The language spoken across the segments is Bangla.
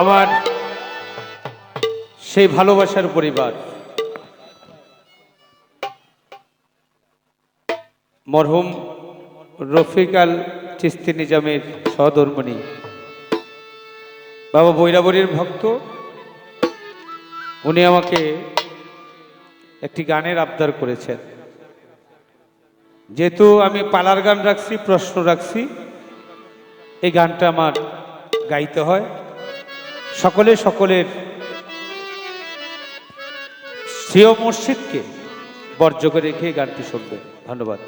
আমার সেই ভালোবাসার পরিবার। মরহুম রফিক আল চিস্তি নিজামের সহধর্মণী বাবা বৈরাবরীর ভক্ত। উনি আমাকে একটি গানের আবদার করেছেন। যেহেতু আমি পালার গান রাখছি, প্রশ্ন রাখছি, এই গানটা আমার গাইতে হয়। সকলে সকলের শ্রেয় মসজিদকে বর্জ্য করে রেখে গানটি শুনবেন। ধন্যবাদ।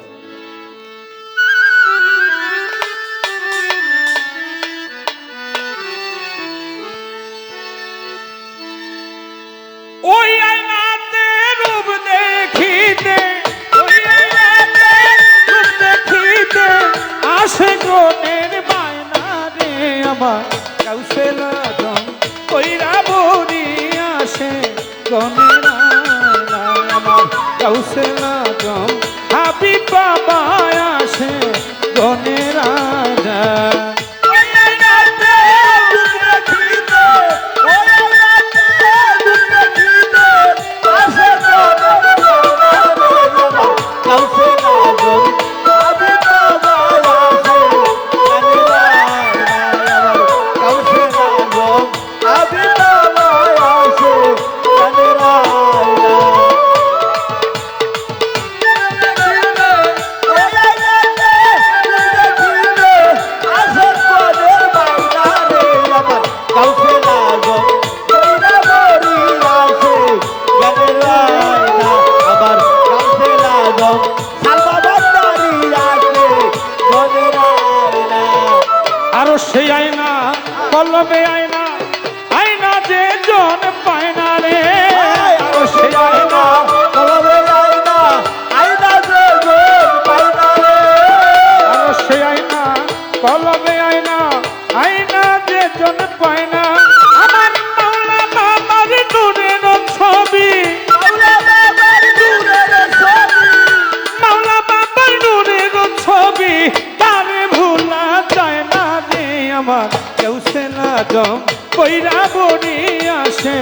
কদম কইরা বনি আসে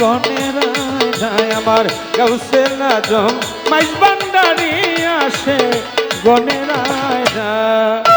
গনের যায় আমার গৌসের আজম মাইজ বান্ডারি আসে গণের যায়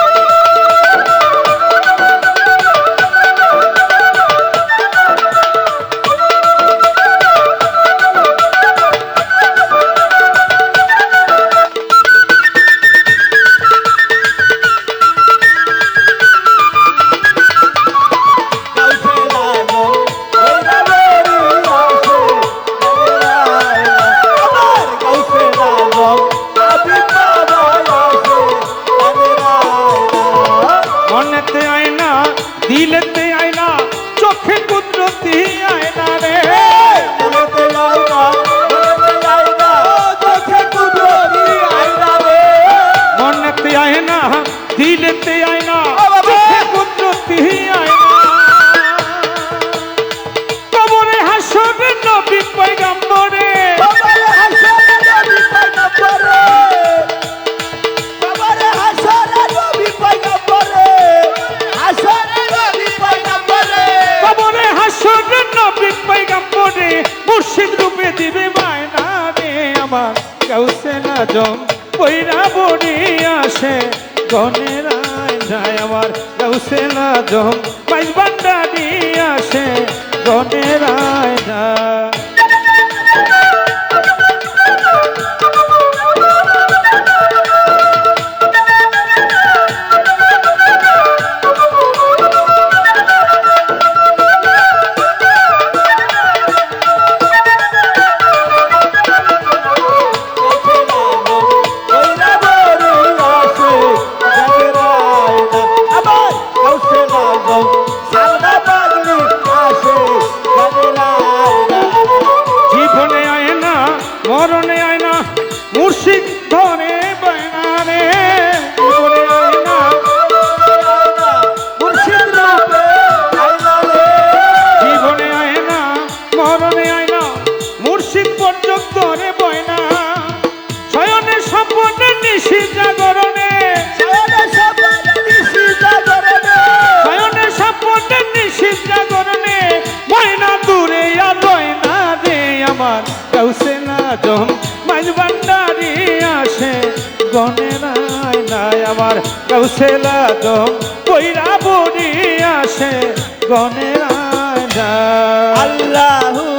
জম কইরা বড়ি আসে। গনের যায় আমার গাউসেলা জম বাইশ বান্ডা দিয়ে আসে। গনের আয় মরণে আয় না মুর্শিদ ধনে ছেলা দম কইরা বনি আসে গনে আল্লাহু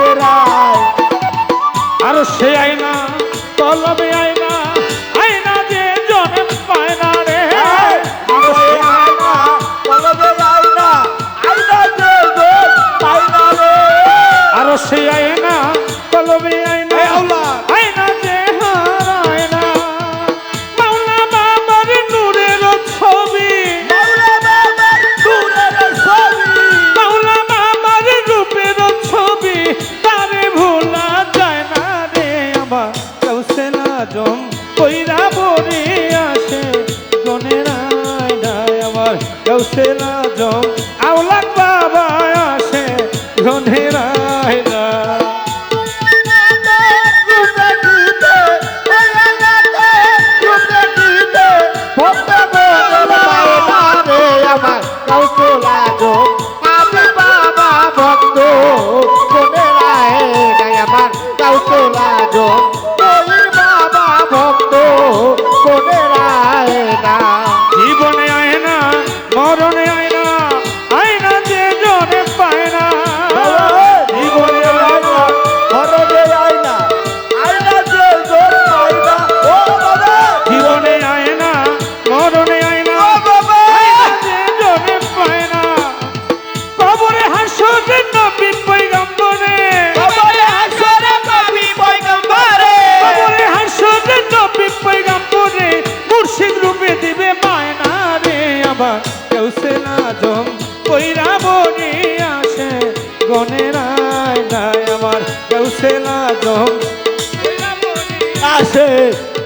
আয় আর সে আয়না তলবে আয়না। কইরা বলি আসে গনে রায় আবার কেউ সেরা জগ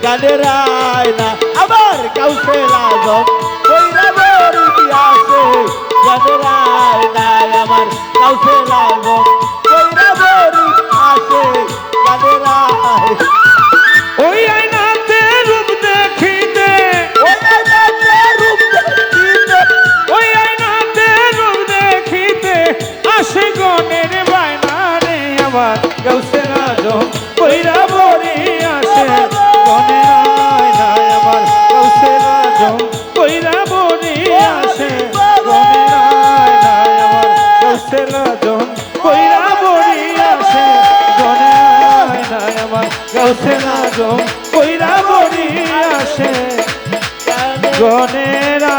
গানের আয়না আবার কাউকে লাগম বৈরাবর ইতিহাসে গানের আয়না আমার কাউকে লাগম গৌসে নাজম কইরা মরি আসে। গনেরা